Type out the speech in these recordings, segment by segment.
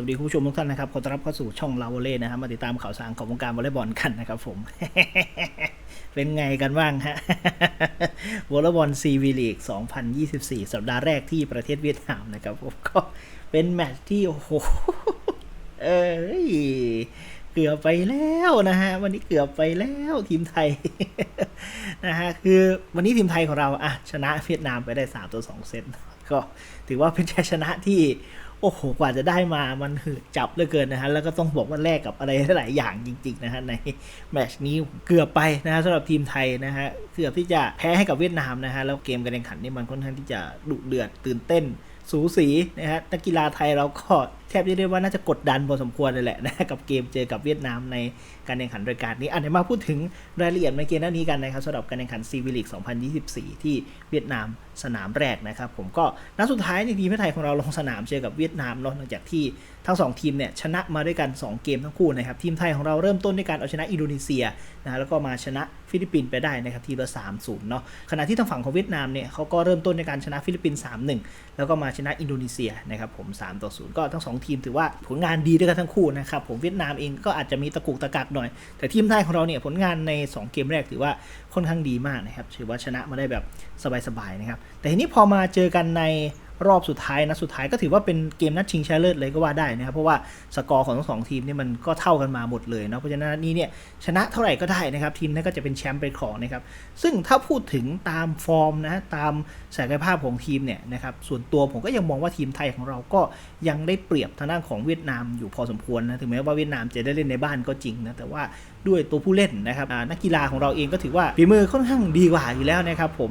วัสดีคุณผู้ชมทุกท่านนะครับขอต้อนรับเข้าสู่ช่องลาวเล่นะครับมาติดตามข่าวสารของวงการวอลเลย์บอลกันนะครับผม เป็นไงกันบ้างฮะวอลเลย์บอลซีวีลีก 2024 สัปดาห์แรกที่ประเทศเวียดนามนะครับผมก็เป็นแมตช์ที่โอ้โหเอ้ยเกือบไปแล้วนะฮะวันนี้เกือบไปแล้วทีมไทยนะฮะคือวันนี้ทีมไทยของเราอะชนะเวียดนามไปได้3ตัว2เซต ก็ถือว่าเป็นชัยชนะที่โอ้โหกว่าจะได้มามันหืดจับเหลือเกินนะฮะแล้วก็ต้องบอกว่าแลกกับอะไรหลายอย่างจริง ๆ นะฮะในแมชนี้เกือบไปนะฮะสำหรับทีมไทยนะฮะเกือบที่จะแพ้ให้กับเวียดนามนะฮะแล้วเกมการแข่งขันนี่มันค่อนข้างที่จะดุเดือดตื่นเต้นสูสีนะฮะนักกีฬาไทยเราก็ แทบจะเรียกว่าน่าจะกดดันพอสมควรเลยแหละนะกับเกมเจอกับเวียดนามในการแข่งขันรายการนี้อันนี้มาพูดถึงรายละเอียดในเกมนัดนี้กันนะครับสำหรับการแข่งขันซีวิลิก2024 ที่เวียดนามสนามแรกนะครับผมก็นัดสุดท้ายในทีมไทยของเราลงสนามเจอกับเวียดนามเนาะหลังจากที่ทั้งสองทีมเนี่ยชนะมาด้วยกัน 2 เกมทั้งคู่นะครับทีมไทยของเราเริ่มต้นด้วยการเอาชนะอินโดนีเซียนะฮะแล้วก็มาชนะฟิลิปปินส์ไปได้นะครับทีละ3-0เนาะขณะที่ทางฝั่งของเวียดนามเนี่ยเขาก็เริ่มต้นในการชนะฟิลิปปินส์3-1 แล้วก็มาชนะอินโดนีเซียนะครับผม3ต่อ0ก็ทั้งสองทีม ถือว่าผลงานดีด้วยกันทั้งคู่นะครับผมเวียดนามเองก็อาจจะมีตะกุกตะกักหน่อย แต่ทีมไทยของเราเนี่ยผลงานใน 2 เกมแรกถือว่าค่อนข้างดีมากนะครับถือว่าชนะมาได้แบบสบายๆนะครับแต่ทีนี้พอมาเจอกันใน รอบสุดท้ายนะสุดท้ายก็ถือว่าเป็นเกมนัดชิงชนะเลิศเลยก็ว่าได้นะครับเพราะว่าสกอร์ของทั้งสองทีมนี่มันก็เท่ากันมาหมดเลยเนาะเพราะฉะนั้นนัดนี้เนี่ยชนะเท่าไหร่ก็ได้นะครับทีมนั้นก็จะเป็นแชมป์ไปครองนะครับซึ่งถ้าพูดถึงตามฟอร์มนะตามศักยภาพของทีมเนี่ยนะครับส่วนตัวผมก็ยังมองว่าทีมไทยของเราก็ยังได้เปรียบทางด้านของเวียดนามอยู่พอสมควรนะถึงแม้ว่าเวียดนามจะได้เล่นในบ้านก็จริงนะแต่ว่าด้วยตัวผู้เล่นนะครับนักกีฬาของเราเองก็ถือว่าฝีมือค่อนข้างดีกว่าอยู่แล้วนะครับผม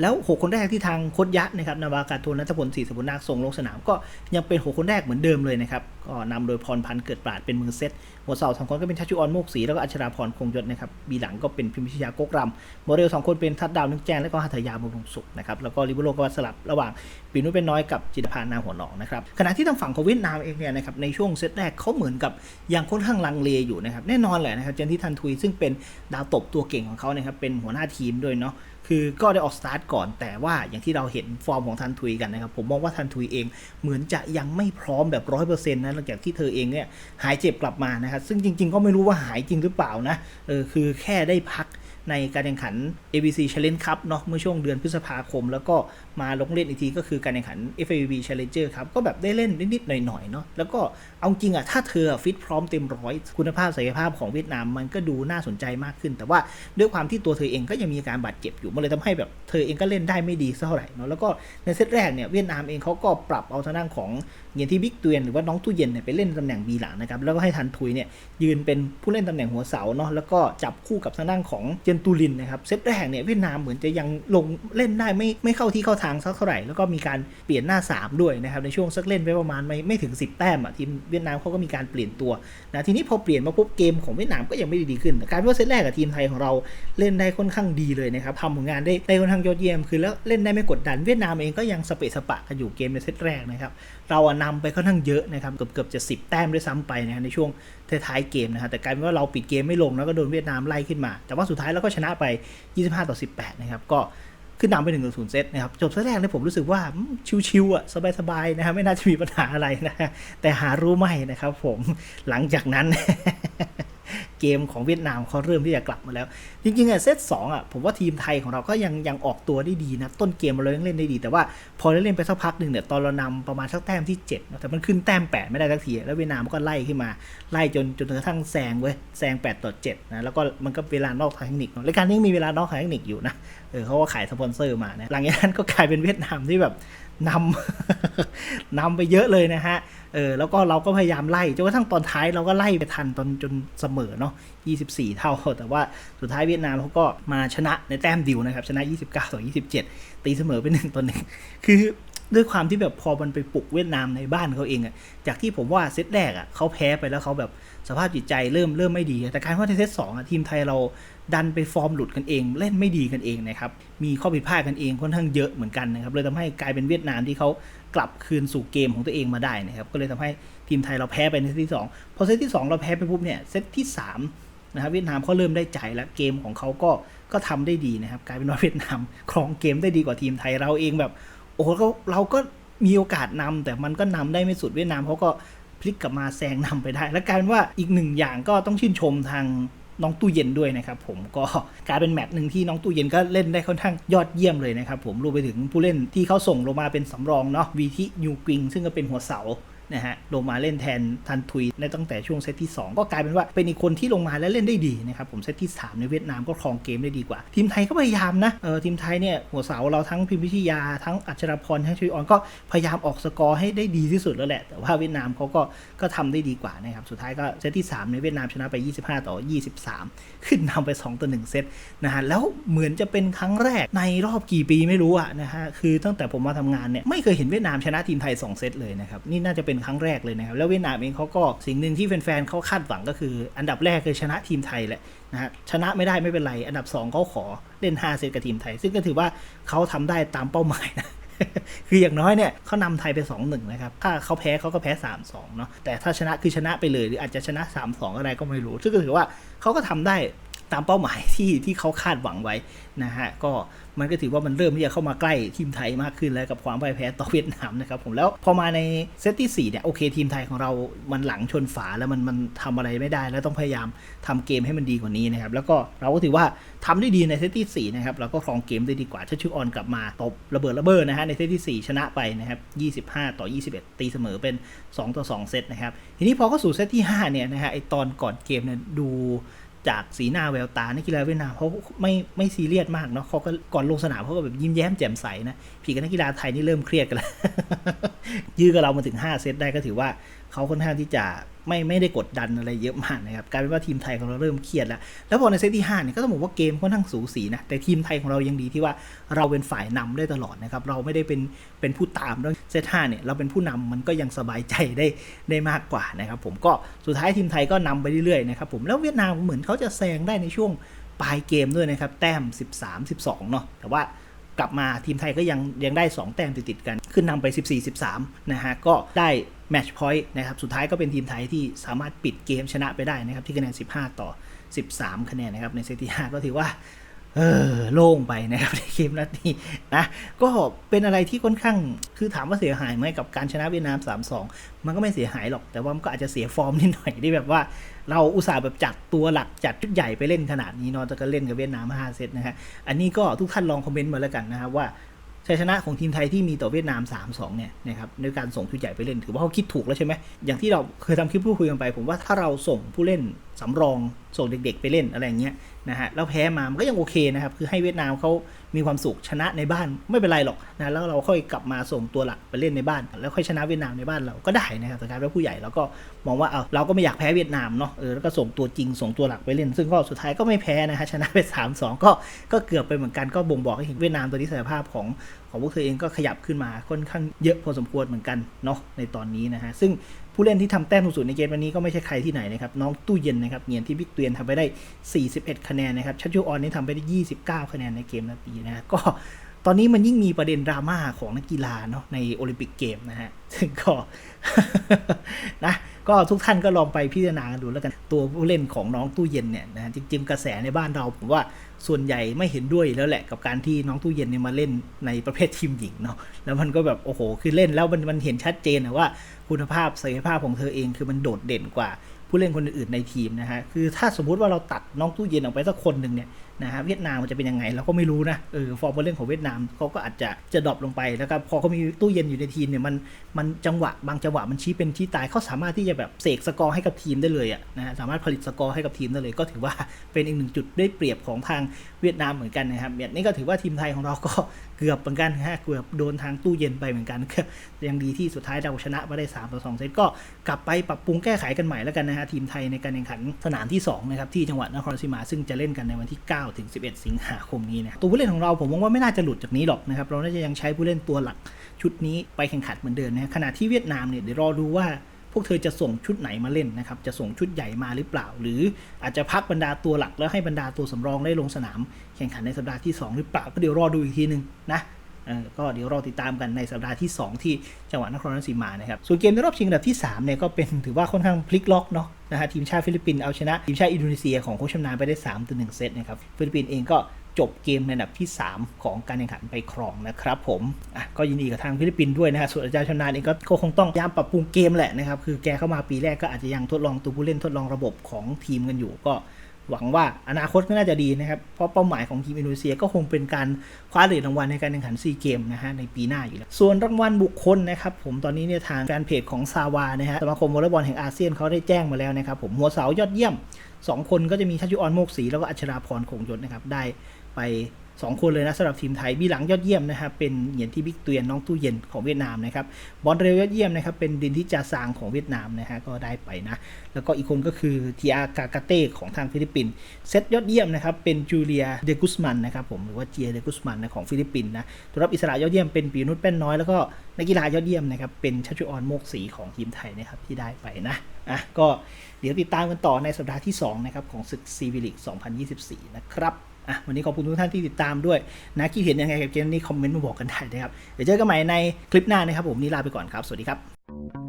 แล้ว 6 คนแรกที่ทางโคดยะนะครับนาวากาโทนัทพลศรีสมุนาคส่งลงสนามก็ยังเป็น 6 คนแรกเหมือนเดิมเลยนะครับก็นำโดยพรพันธ์เกิดปราดเป็นมือเซตหัวเสาสองคนก็เป็นชัชชุออนโมกศรีแล้วก็อัชราพรคงยศนะครับบีหลังก็เป็นพิมพิชยาโกกรำโมเดลสองคนเป็นทัดดาวนึกแจ้งแล้วก็หัตถยาบำรุงสุขนะครับแล้วก็ลิเบโรก็สลับระหว่างปีนุ้ยเป็นน้อยกับจิตพานาหัวหนองนะครับขณะที่ทางฝั่งของเวียดนามเองเนี่ยนะครับในช่วงเซตแรกเขาเหมือนกับยังค่อนข้างลังเลอยู่นะครับแน่นอนแหละนะครับเจนที่ทันทุยซึ่งเป็นดาวตบตัวเก่งของเขานะครับเป็นหัวหน้าทีมด้วยเนาะ คือก็ได้ออกสตาร์ทก่อนแต่ว่าอย่างที่เราเห็นฟอร์มของทันทุยกันนะครับ ผมมองว่าทันทุยเองเหมือนจะยังไม่พร้อมแบบร้อยเปอร์เซ็นต์นะหลังจากที่เธอเองเนี่ยหายเจ็บกลับมานะครับซึ่งจริง ๆ ก็ไม่รู้ว่าหายจริงหรือเปล่านะเออคือแค่ได้พัก ในการแข่งขัน ABC Challenge Cup เนาะเมื่อช่วงเดือนพฤษภาคม แล้วก็มาลงเล่นอีกทีก็คือการแข่งขัน FAB Challenger ครับก็แบบได้เล่นนิดๆหน่อยๆเนาะแล้วก็เอาจริงอะถ้าเธอฟิตพร้อมเต็มร้อยคุณภาพศักยภาพของเวียดนามมันก็ดูน่าสนใจมากขึ้น แต่ว่าด้วยความที่ตัวเธอเองก็ยังมีการบาดเจ็บอยู่มันเลยทำให้แบบเธอเองก็เล่นได้ไม่ดีเท่าไหร่เนาะแล้วก็ในเซตแรกเนี่ยเวียดนามเองเขาก็ปรับเอาทางด้านของ เงียนที่บิ๊กเตียนหรือว่าน้องตู้เย็นเนี่ยไปเล่นตำแหน่งบีหลังนะครับแล้วก็ให้ทันทุยเนี่ยยืนเป็นผู้เล่นตำแหน่งหัวเสาเนาะแล้วก็จับคู่กับทางด้านของเจนตูลินนะครับเซตแรกเนี่ยเวียดนามเหมือนจะยังลงเล่นได้ไม่ไม่เข้าที่เข้าทางสักเท่าไหร่ แล้วก็มีการเปลี่ยนหน้า 3 ด้วยนะครับในช่วงสักเล่นไปประมาณไม่ไม่ถึง 10 แต้มอะทีมเวียดนามเขาก็มีการเปลี่ยนตัวนะทีนี้พอเปลี่ยนมาปุ๊บเกมของเวียดนามก็ยังไม่ดีขึ้นการว่าเซตแรกกับทีมไทยของเราเล่นได้ค่อนข้างดีเลยนะครับทำผลงานได้ได้ค่อนข้างยอดเยี่ยมคือแล้วเล่นได้ไม่กดดันเวียดนามเองก็ยังสเปะสปะกันอยู่เกมในเซตแรกนะครับ เราอะนำไปค่อนข้างเยอะนะครับเกือบเกือบจะ10แต้มด้วยซ้ำไปนะในช่วงท้ายๆเกมนะครับแต่กลายเป็นว่าเราปิดเกมไม่ลงแล้วก็โดนเวียดนามไล่ขึ้นมา แต่ว่าสุดท้ายเราก็ชนะไป 25 ต่อ 18 นะครับ ก็ขึ้นนำไป1นึ่งศูนย์เซตนะครับ จบเซตแรกเนี่ยผมรู้สึกว่าชิวๆอะสบายๆนะครับไม่น่าจะมีปัญหาอะไรนะแต่หารู้ไม่นะครับผมหลังจากนั้น เกมของเวียดนามเขาเริ่มที่จะกลับมาแล้ว จริงๆอะเซตสองอะผมว่าทีมไทยของเราก็ยังยังออกตัวได้ดีนะ ต้นเกมเรายังเล่นได้ดี แต่ว่าพอเล่นไปสักพักหนึ่งเนี่ยตอนเรานำประมาณสักแต้มที่7แต่มันขึ้นแต้ม 8 ไม่ได้สักทีแล้วเวียดนามก็ไล่ขึ้นมาไล่จนจนกระทั่งแซงเว้ยแซง8ต่อ7นะแล้วก็มันก็เวลานอกทางเทคนิคเนอะรายการนี้มีเวลานอกทางเทคนิคอยู่นะเออเขาก็ขายสปอนเซอร์มานะหลังจากนั้นก็กลายเป็นเวียดนามที่แบบ นำนำไปเยอะเลยนะฮะ เออ แล้วก็เราก็พยายามไล่ จนกระทั่งตอนท้ายเราก็ไล่ไปทันตอนจนเสมอเนาะ 24 เท่า แต่ว่าสุดท้ายเวียดนามเขาก็มาชนะในแต้มดิวนะครับ ชนะ 29 ต่อ 27 ตีเสมอไปหนึ่งต่อหนึ่งคือ ด้วยความที่แบบพอมันไปปลุกเวียดนามในบ้านเขาเองอะจากที่ผมว่าเซตแรกอะเขาแพ้ไปแล้วเขาแบบสภาพจิตใจเริ่มเริ่มไม่ดี แต่การว่าในเซตสองอะทีมไทยเราดันไปฟอร์มหลุดกันเอง เล่นไม่ดีกันเองนะครับ มีข้อผิดพลาดกันเองค่อนข้างเยอะเหมือนกันนะครับ เลยทำให้กลายเป็นเวียดนามที่เขากลับคืนสู่เกมของตัวเองมาได้นะครับ ก็เลยทำให้ทีมไทยเราแพ้ไปในเซตที่สองพอเซตที่สองเราแพ้ไปปุ๊บเนี่ยเซตที่สามนะครับเวียดนามเขาเริ่มได้ใจแล้วเกมของเขาก็ก็ทำได้ดีนะครับ กลายเป็นว่าเวียดนามครองเกมได้ดีกว่าทีมไทยเราเองแบบ โอ้โหเราก็มีโอกาสนำแต่มันก็นำได้ไม่สุดเวียดนามเขาก็พลิกกลับมาแซงนำไปได้ และการว่าอีกหนึ่งอย่างก็ต้องชื่นชมทางน้องตู้เย็นด้วยนะครับผมก็กลายเป็นแมตช์หนึ่งที่น้องตู้เย็นก็เล่นได้ค่อนข้างยอดเยี่ยมเลยนะครับผมรวมไปถึงผู้เล่นที่เขาส่งลงมาเป็นสำรองเนาะวีทิยูกริงซึ่งก็เป็นหัวเสา นะฮะลงมาเล่นแทนทันทุยในตั้งแต่ช่วงเซตที่ 2 ก็กลายเป็นว่าเป็นอีกคนที่ลงมาและเล่นได้ดีนะครับผมเซตที่ 3 ในเวียดนามก็ครองเกมได้ดีกว่า ทีมไทยก็พยายามนะเออทีมไทยเนี่ยหัวเสาเราทั้งพิมพิชยาทั้งอัชรพรทั้งชุยออนก็พยายามออกสกอร์ให้ได้ดีที่สุดแล้วแหละ แต่ว่าเวียดนามเขาก็ก็ทำได้ดีกว่านะครับสุดท้ายก็เซตที่ 3 ในเวียดนามชนะไป 25 ต่อ 23 ขึ้นนำไป 2 ต่อ 1 เซตนะฮะแล้วเหมือนจะเป็นครั้งแรกในรอบกี่ปีไม่รู้อะนะฮะคือตั้งแต่ผมมาทำงานเนี่ยไม่เคยเห็นเวียดนามชนะทีมไทย 2 เซตเลยนะครับนี่น่าจะเป็นครั้งแรกเลยนะครับ แล้วเวียดนามเองเขาก็สิ่งหนึ่งที่แฟนๆเขาคาดหวังก็คือ อันดับแรกคือชนะทีมไทยแหละนะฮะชนะไม่ได้ไม่เป็นไร อันดับ2เขาขอเล่น5เซตกับทีมไทย ซึ่งก็ถือว่าเขาทำได้ตามเป้าหมายนะคืออย่างน้อยเนี่ยเขานำไทยไป 2-1 นะครับ ถ้าเขาแพ้เขาก็แพ้ 3-2 เนาะแต่ถ้าชนะคือชนะไปเลย หรืออาจจะชนะ 3-2 อะไรก็ไม่รู้ ซึ่งก็ถือว่าเขาก็ทำได้ ตามเป้าหมายที่ที่เขาคาดหวังไว้นะฮะก็มันก็ถือว่ามันเริ่มที่จะเข้ามาใกล้ทีมไทยมากขึ้นแล้วกับความพ่ายแพ้ต่อเวียดนามนะครับผมแล้วพอมาในเซตที่4เนี่ยโอเคทีมไทยของเรามันหลังชนฝาแล้วมันมันทำอะไรไม่ได้ แล้วต้องพยายามทำเกมให้มันดีกว่านี้นะครับแล้วก็เราก็ถือว่าทำได้ดีในเซตที่4นะครับเราก็ครองเกมได้ดีกว่าถ้าชื่ออนกลับมาตบระเบิดระเบ้อนะฮะในเซตที่ 4 ชนะไปนะครับ25 ต่อ 21 ตีเสมอเป็น 2 ต่อ 2 เซตนะครับทีนี้พอเข้าสู่เซตที่5เนี่ยนะฮะไอตอนก่อนเกมเนี่ยดู จากสีหน้าแววตานักกีฬาเวียดนามเขาไม่ไม่ซีเรียสมากเนาะเขาก็ก่อนลงสนามเขาก็แบบยิ้มแย้มแจ่มใสนะผีกับนักกีฬาไทยนี่เริ่มเครียดกันแล้วยื้อกับเรามาถึง 5 เซตได้ก็ถือว่าเขาค่อนข้างที่จะ ไม่ไม่ได้กดดันอะไรเยอะมากนะครับกลายเป็นว่าทีมไทยของเราเริ่มเครียดแล้ว แล้วพอในเซตที่5เนี่ยก็ต้องบอกว่าเกมค่อนข้างสูสีนะแต่ทีมไทยของเรายังดีที่ว่าเราเป็นฝ่ายนำได้ตลอดนะครับเราไม่ได้เป็นเป็นผู้ตามแล้วเซต5เนี่ยเราเป็นผู้นำมันก็ยังสบายใจได้ได้มากกว่านะครับผมก็สุดท้ายทีมไทยก็นำไปเรื่อยๆนะครับผมแล้วเวียดนามเหมือนเขาจะแซงได้ในช่วงปลายเกมด้วยนะครับแต้ม 13-12เนาะแต่ว่า กลับมาทีมไทยก็ยังยังได้ 2 แต้มติดๆกัน ขึ้นนำไป 14-13 นะฮะ ก็ได้แมตช์พอยต์นะครับ สุดท้ายก็เป็นทีมไทยที่สามารถปิดเกมชนะไปได้นะครับ ที่คะแนน 15 ต่อ 13 คะแนนนะครับ ในเซตที่ 5 ก็ถือว่า เออโล่งไปนะครับในเกมนัดนี้นะก็เป็นอะไรที่ค่อนข้างคือถามว่าเสียหายไหมกับการชนะเวียดนาม 3-2 มันก็ไม่เสียหายหรอก แต่ว่ามันก็อาจจะเสียฟอร์มนิดหน่อยที่แบบว่า เราอุตส่าห์แบบจัดตัวหลักจัดชุดใหญ่ไปเล่นขนาดนี้เนาะแต่ก็เล่นกับเวียดนาม 5 เซตนะฮะอันนี้ก็ทุกท่านลองคอมเมนต์มาแล้วกันนะครับว่าชัยชนะของทีมไทยที่มีต่อเวียดนาม 3-2 เนี่ยนะครับในการส่งชุดใหญ่ไปเล่นถือว่าเขาคิดถูกแล้วใช่ไหมอย่างที่เราเคยทำคลิปพูดคุยกันไป ผมว่าถ้าเราส่งผู้เล่น สำรองส่งเด็กๆไปเล่นอะไรอย่างเงี้ยนะฮะแล้วแพ้มามันก็ยังโอเคนะครับคือให้เวียดนามเขามีความสุขชนะในบ้านไม่เป็นไรหรอกนะแล้วเราค่อยกลับมาส่งตัวหลักไปเล่นในบ้าน แล้วค่อยชนะเวียดนามในบ้านเราก็ได้นะครับแต่การเป็นผู้ใหญ่เราก็มองว่าเอาเราก็ไม่อยากแพ้เวียดนามเนาะเออแล้วก็ส่งตัวจริงส่งตัวหลักไปเล่น ซึ่งก็สุดท้ายก็ไม่แพ้นะฮะชนะไป3-2ก็ก็เกือบไปเหมือนกันก็บ่งบอกให้เห็นเวียดนามตัวนี้ศักยภาพของของพวกเธอเองก็ขยับขึ้นมาค่อนข้างเยอะพอสมควรเหมือนกันเนาะในตอนนี้นะฮะซึ่ง ผู้เล่นที่ทำแต้มสูงสุดในเกมวันนี้ก็ไม่ใช่ใครที่ไหนนะครับ น้องตู้เย็นนะครับเงียนที่บิ๊กเตียนทำไปได้ 41 คะแนนนะครับชัชยูออนนี่ทำไปได้ 29 คะแนนในเกมนาทีนะฮะก็ตอนนี้มันยิ่งมีประเด็นดราม่าของนักกีฬาเนาะในโอลิมปิกเกมนะฮะซึ่งก็นะก็ทุกท่านก็ลองไปพิจารณากันดูแล้วกันตัวผู้เล่นของน้องตู้เย็นเนี่ยนะฮะจริงๆกระแสในบ้านเราผมว่า ส่วนใหญ่ไม่เห็นด้วยแล้วแหละกับการที่น้องตู้เย็นเนี่ยมาเล่นในประเภททีมหญิงเนาะแล้วมันก็แบบโอ้โหคือเล่นแล้วมันมันเห็นชัดเจนนะว่าคุณภาพศักยภาพของเธอเองคือมันโดดเด่นกว่าผู้เล่นคนอื่นในทีมนะฮะคือถ้าสมมุติว่าเราตัดน้องตู้เย็นออกไปสักคนหนึ่งเนี่ย นะฮะเวียดนามมันจะเป็นยังไงเราก็ไม่รู้นะเออฟอร์มการเล่นของเวียดนามเขาก็อาจจะจะดรอปลงไปแล้วก็พอเขามีตู้เย็นอยู่ในทีมเนี่ยมันมันจังหวะบางจังหวะมันชี้เป็นชี้ตายเขาสามารถที่จะแบบเสกสกอร์ให้กับทีมได้เลยอะนะฮะสามารถผลิตสกอร์ให้กับทีมได้เลย ก็ถือว่าเป็นอีกหนึ่งจุดได้เปรียบของทางเวียดนามเหมือนกันนะครับเนี่ยนี่ก็ถือว่าทีมไทยของเราก็ เกือบเหมือนกันฮะเกือบโดนทางตู้เย็นไปเหมือนกันก็ยังดีที่สุดท้ายเราชนะมาได้3ต่อ2เซตก็กลับไปปรับปรุงแก้ไขกันใหม่แล้วกันนะฮะทีมไทยในการแข่งขันสนามที่2นะครับที่จังหวัดนครราชสีมาซึ่งจะเล่นกันในวันที่9ถึง11 สิงหาคมนี้นะตัวผู้เล่นของเราผมมองว่าไม่น่าจะหลุดจากนี้หรอกนะครับเราน่าจะยังใช้ผู้เล่นตัวหลักชุดนี้ไปแข่งขันเหมือนเดิมนะฮะขณะที่เวียดนามเนี่ยเดี๋ยวรอดูว่า พวกเธอจะส่งชุดไหนมาเล่นนะครับ จะส่งชุดใหญ่มาหรือเปล่า หรืออาจจะพักบรรดาตัวหลักแล้วให้บรรดาตัวสำรองได้ลงสนาม แข่งขันในสัปดาห์ที่ 2 หรือเปล่า ก็เดี๋ยวรอดูอีกทีหนึ่งนะก็เดี๋ยวรอติดตามกันในสัปดาห์ที่ 2 ที่จังหวัดนครราชสีมานะครับส่วนเกมในรอบชิงอันดับที่3เนี่ยก็เป็นถือว่าค่อนข้างพลิกล็อกเนาะนะฮะทีมชาติฟิลิปปินส์เอาชนะ ทีมชาติอินโดนีเซียของโคชชำนาญไปได้3ต่อ1เซตนะครับฟิลิปปินส์เองก็ จบเกมในอันดับที่ 3 ของการแข่งขันไปครองนะครับผมอะก็ยินดีกับทางฟิลิปปินส์ด้วยนะฮะส่วนอาจารย์ชำนาญเองก็คงต้องยายามปรับปรุงเกมแหละนะครับคือแกเข้ามาปีแรกก็อาจจะยังทดลองตัวผู้เล่นทดลองระบบของทีมกันอยู่ก็หวังว่าอนาคตก็น่าจะดีนะครับ เพราะเป้าหมายของทีมอินโดนีเซียก็คงเป็นการคว้าเหรียญรางวัลในการแข่งขันซีเกมนะฮะในปีหน้าอยู่แล้ว ส่วนรางวัลบุคคลนะครับผมตอนนี้เนี่ยทางแฟนเพจของซาวานะฮะสมาคมวอลเลย์บอลแห่งอาเซียนเขาได้แจ้งมาแล้วนะครับผมหัวเสายอดเยี่ยม 2 คนก็จะมีชัชยุออนโมกศรีแล้วก็อัชราพรคงยศนะครับได้ ไป 2 คนเลยนะสำหรับทีมไทย บีหลังยอดเยี่ยมนะครับเป็นเหยียนที่บิ๊กเตียนน้องตู้เย็นของเวียดนามนะครับบอลเร็วยอดเยี่ยมนะครับเป็นดินที่จาซางของเวียดนามนะฮะก็ได้ไปนะแล้วก็อีกคนก็คือทีอากากาเต้ของทางฟิลิปปินส์เซตยอดเยี่ยมนะครับเป็นจูเลียเดกุสมันนะครับผมหรือว่าเจียเดกุสมันนะของฟิลิปปินส์นะตัวรับอิสระยอดเยี่ยมเป็นปีนุชแป้นน้อยแล้วก็นักกีฬายอดเยี่ยมนะครับเป็นชัชวอนโมกศรีของทีมไทยนะครับที่ได้ไปนะอะก็เดี๋ยวติดตามกันต่อในสัปดาห์ที่2นะครับของศึกซีวิลิก 2024 นะครับ อะวันนี้ขอบคุณทุกท่านที่ติดตามด้วยนะคิดเห็นยังไงกับเกมนี้คอมเมนต์มาบอกกันได้นะครับเดี๋ยวเจอกันใหม่ในคลิปหน้านะครับผมนี่ลาไปก่อนครับสวัสดีครับ